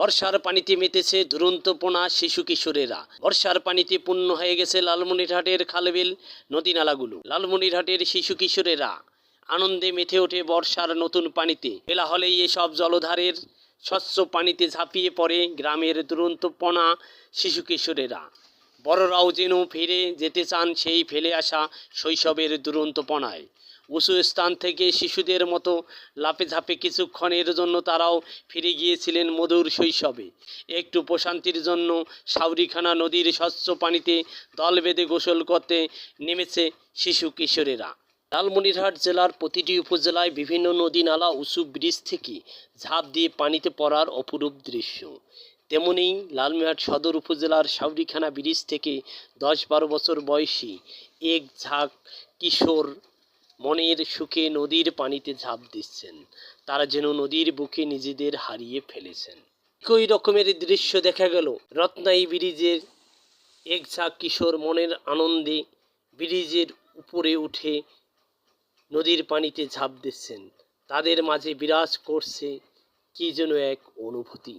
বর্ষার পানিতে মেতেছে দুরন্তপোনা শিশু কিশোরেরা। বর্ষার পানিতে পূর্ণ হয়ে গেছে লালমনিরহাটের খালবিল নদী নালাগুলো লালমনিরহাটের শিশু কিশোরেরা আনন্দে মেতে ওঠে বর্ষার নতুন পানিতে। বেলা হলেই এসব জলধারের স্বচ্ছ পানিতে ঝাঁপিয়ে পড়ে গ্রামের দুরন্তপনা শিশু কিশোরেরা। বড়রাও যেন ফিরে যেতে চান সেই ফেলে আসা শৈশবের দুরন্তপনায়। উঁচু স্থান থেকে শিশুদের মতো লাপে ঝাঁপে কিছুক্ষণের জন্য তারাও ফিরে গিয়েছিলেন মধুর শৈশবে। একটু প্রশান্তির জন্য সাউরিখানা নদীর স্বচ্ছ পানিতে দল বেঁধে গোসল করতে নেমেছে শিশু কিশোরেরা। লালমনিরহাট জেলার প্রতিটি উপজেলায় বিভিন্ন নদী নালা উঁচু ব্রিজ থেকে ঝাঁপ দিয়ে পানিতে পড়ার অপরূপ দৃশ্য। তেমনি লালমিহাট সদর উপজেলার সাউরিখানা ব্রিজ থেকে দশ বারো বছর বয়সী এক ঝাঁক কিশোর মনের সুখে নদীর পানিতে ঝাঁপ দিচ্ছেন। তারা যেন নদীর বুকে নিজেদের হারিয়ে ফেলেছেন। একই রকমের দৃশ্য দেখা গেল। রত্নাই ব্রিজের এক ঝাঁক কিশোর মনের আনন্দে ব্রিজের উপরে উঠে নদীর পানিতে ঝাঁপ দিচ্ছেন। তাদের মাঝে বিরাজ করছে কি যেন এক অনুভূতি।